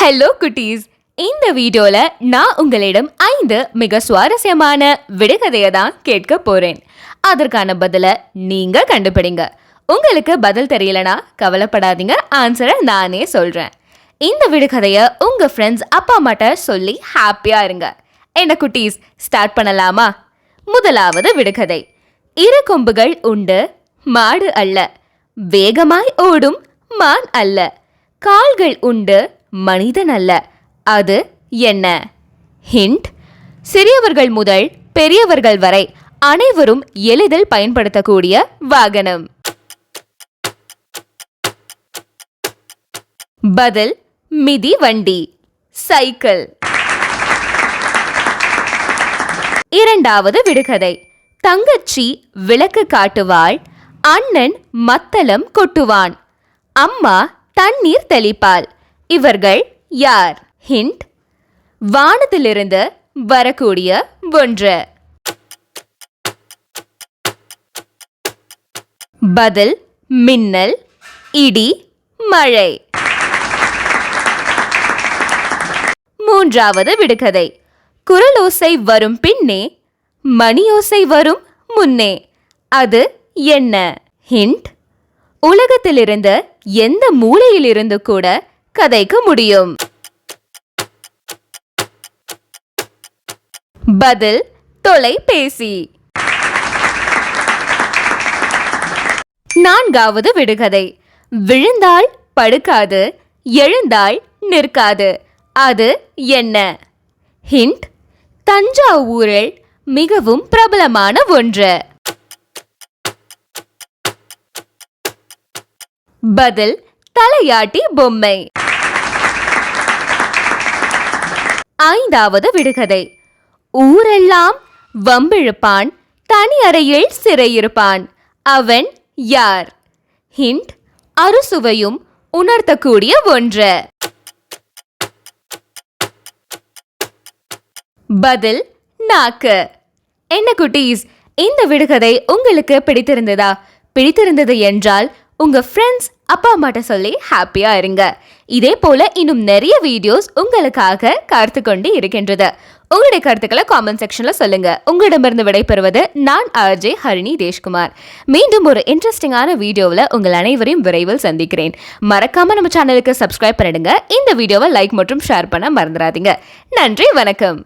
Hello குட்டீஸ் இந்த வீடியோவில் நான் உங்களிடம் ஐந்து மிக சுவாரஸ்யமான விடுகதையை தான் கேட்க போகிறேன் அதற்கான பதிலை நீங்கள் கண்டுபிடிங்க. உங்களுக்கு பதில் தெரியலனா கவலைப்படாதீங்க. ஆன்சரை நானே சொல்கிறேன் இந்த விடுகதையை உங்கள் ஃப்ரெண்ட்ஸ் அப்பா அம்மாட்ட சொல்லி ஹாப்பியாக இருங்க. என்ன குட்டீஸ் ஸ்டார்ட் பண்ணலாமா? முதலாவது விடுகதை. இரு கொம்புகள் உண்டு மாடு அல்ல. வேகமாய் ஓடும் மான் அல்ல. கால்கள் உண்டு மனிதன் அல்ல. அது என்ன? ஹிண்ட் சிறியவர்கள் முதல் பெரியவர்கள் வரை அனைவரும் எளிதில் பயன்படுத்தக்கூடிய வாகனம். பதில் மிதி வண்டி. சைக்கிள் இரண்டாவது விடுகதை. தங்கச்சி விளக்கு காட்டுவாள் அண்ணன் மத்தளம் கொட்டுவான். அம்மா தண்ணீர் தெளிப்பாள். இவர்கள் யார்? ஹிண்ட் வானத்திலிருந்து வரக்கூடிய ஒன்று. பதில் மின்னல் இடி மழை. மூன்றாவது விடுகதை. குரலோசை வரும் பின்னே மணியோசை வரும் முன்னே. அது என்ன? ஹிண்ட் உலகத்திலிருந்து எந்த மூலையிலிருந்து கூட கதைக்கு முடியும். பதில் தொலைபேசி. நான்காவது விடுகதை. விழுந்தால் படுக்காது எழுந்தால் நிற்காது. அது என்ன? ஹிண்ட் தஞ்சாவூரில் மிகவும் பிரபலமான ஒன்று. பதில் தலையாட்டி பொம்மை. ஐந்தாவது விடுகதை. ஊரெல்லாம் வம்பிழுப்பான் தனி அறையில் சிறையிருப்பான். அவன் யார்? ஹிண்ட் அறுசுவையும் உணர்த்தக்கூடிய ஒன்று. பதில் நாக்கு. என்ன குட்டீஸ் இந்த விடுகதை உங்களுக்கு பிடித்திருந்ததா? பிடித்திருந்தது என்றால் உங்க ஃப்ரெண்ட்ஸ் அப்பா அம்மாட்ட சொல்லி ஹாப்பியா இருங்க. இதே போல இன்னும் நிறைய வீடியோஸ் உங்களுக்காக காத்து கொண்டு இருக்கின்றது. உங்களுடைய கருத்துக்களை காமெண்ட் செக்ஷன்ல சொல்லுங்க. உங்களிடமிருந்து விடைபெறுவது நான் ஆர்ஜே ஹரிணி தேஷ்குமார். மீண்டும் ஒரு இன்ட்ரெஸ்டிங்கான வீடியோவில் உங்கள் அனைவரையும் விரைவில் சந்திக்கிறேன். மறக்காம நம்ம சேனலுக்கு சப்ஸ்கிரைப் பண்ணிடுங்க. இந்த வீடியோவை லைக் மற்றும் ஷேர் பண்ண மறந்துடாதீங்க. நன்றி வணக்கம்.